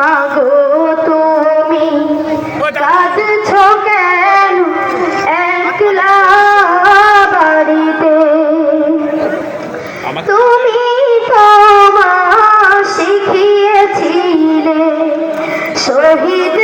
মাগো তুমি। কাঁদছ কেন একলা বাড়িতে? তুমি তোমা শিখিয়েছিলে শহীদ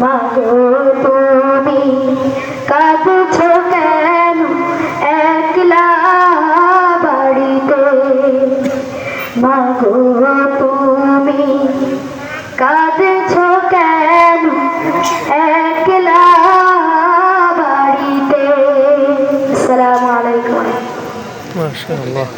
মাগো তুমি কাঁদছ কেন? একলা বাড়িতে? মাগো তুমি কাঁদছ কেন? একলা বাড়িতে? আসসালামু আলাইকুম। মাশাআল্লাহ।